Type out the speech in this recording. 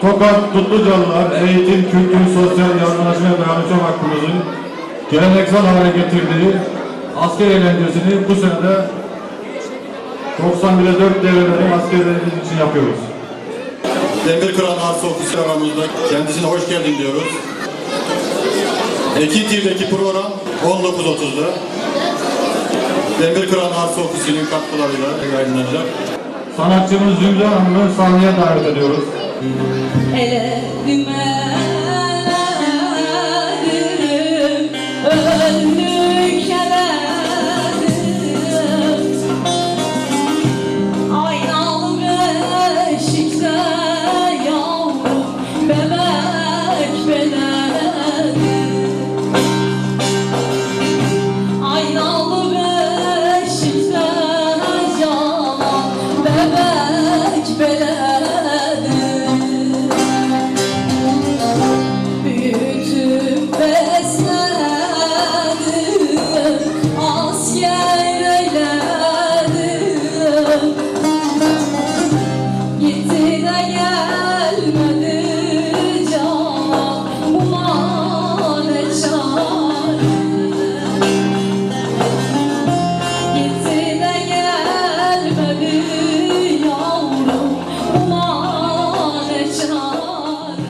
Tokat Tutlucalılar Eğitim, Kültür, Sosyal Yardımlaşma ve Dayanışma Vakfımızın geleneksel hale getirdiği asker eğlencesini bu sene de 91'e 4 devreleri askerlerimiz için yapıyoruz. Demir Kıran Arsa Ofisi aramızda. Kendisine hoş geldin diyoruz. Ekin TV'deki program 19.30'da. Demir Kıran Arsa Ofisi'nin katkılarıyla yayınlanacak. Sanatçımız Zümrüt Hanım'ı sahneye davet ediyoruz. Ele dümen yavrum. Bu